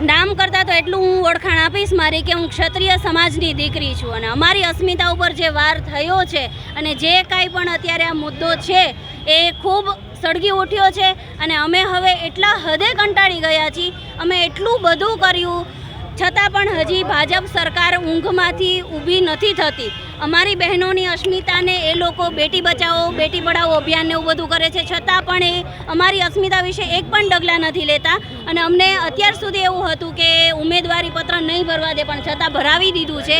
નામ કરતાં તો એટલું હું ઓળખાણ આપીશ મારી કે હું ક્ષત્રિય સમાજની દીકરી છું. અને અમારી અસ્મિતા ઉપર જે વાર થયો છે અને જે કાંઈ પણ અત્યારે આ મુદ્દો છે, એ ખૂબ સળગી ઉઠ્યો છે. અને અમે હવે એટલા હદે કંટાળી ગયા છીએ. અમે એટલું બધું કર્યું. છતાં પણ હજી ભાજપ સરકાર ઊંઘમાંથી ઊભી નથી થતી. અમારી બહેનોની અસ્મિતાને એ લોકો બેટી બચાવો, બેટી પઢાઓ અભિયાનને એવું બધું કરે છે. છતાં પણ એ અમારી અસ્મિતા વિશે એક પણ ડગલા નથી લેતા. અને અમને અત્યાર સુધી એવું હતું કે ઉમેદવારી પત્ર નહીં ભરવા દે, પણ છતાં ભરાવી દીધું છે.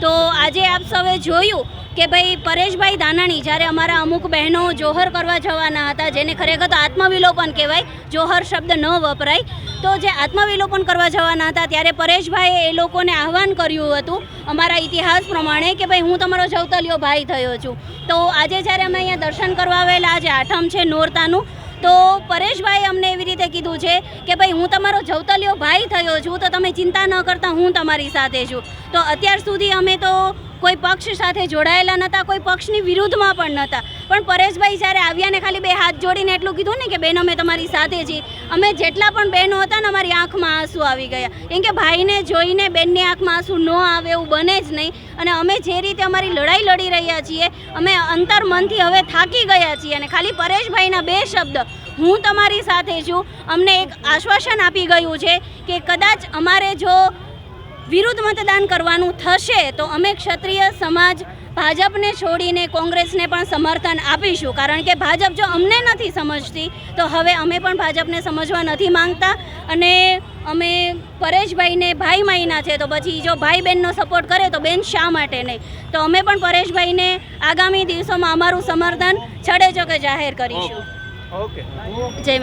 તો આજે આપ સૌએ જોયું કે ભાઈ, પરેશભાઈ ધાનાણી જ્યારે અમારા અમુક બહેનો જોહર કરવા જવાના હતા, જેને ખરેખર તો આત્મવિલોપન કહેવાય, જોહર શબ્દ ન વપરાય, તો જે આત્મવિલોપન કરવા જવાના હતા, ત્યારે પરેશભાઈએ એ લોકોને આહવાન કર્યું હતું અમારા ઇતિહાસ પ્રમાણે કે ભાઈ, હું તમારો જવતલિયો ભાઈ થયો છું. તો આજે જ્યારે અમે અહીંયા દર્શન કરવા આવેલા, આજે આઠમ છે નોરતાનું, તો પરેશભાઈ અમને એવી રીતે કીધું છે કે ભાઈ, હું તમારો જવતલિયો ભાઈ થયો છું, તો તમે ચિંતા ન કરતા, હું તમારી સાથે છું. તો અત્યાર સુધી અમે તો કોઈ પક્ષ સાથે જોડાયેલા નહોતા કોઈ પક્ષની વિરુદ્ધમાં પણ નહોતા પણ પરેશભાઈ જ્યારે આવ્યા ને ખાલી બે હાથ જોડીને એટલું કીધું ને કે, બેન, અમે તમારી સાથે છીએ. અમે જેટલા પણ બહેનો હતા ને, અમારી આંખમાં આંસુ આવી ગયા. કેમ કે ભાઈને જોઈને બેનની આંખમાં આંસુ ન આવે એવું બને જ નહીં. અને અમે જે રીતે અમારી લડાઈ લડી રહ્યા છીએ, અમે અંતર મનથી હવે થાકી ગયા છીએ. અને ખાલી પરેશભાઈના બે શબ્દ, હું તમારી સાથે છું. અમને એક આશ્વાસન આપી ગયું છે કે, કદાચ અમારે જો વિરુદ્ધ મતદાન કરવાનું થશે તો અમે ક્ષત્રિય સમાજ ભાજપને છોડીને કોંગ્રેસને પણ સમર્થન આપીશું. કારણ કે ભાજપ જો અમને નથી સમજતી તો હવે અમે પણ ભાજપને સમજવા નથી માંગતા. અને અમે પરેશભાઈને ભાઈ માયના છે તો પછી જો ભાઈ બહેનનો સપોર્ટ કરે તો બેન શા માટે નહીં? તો અમે પણ પરેશભાઈને આગામી દિવસોમાં અમારું સમર્થન છડે ચોકે જાહેર કરીશું. ઓકે. જય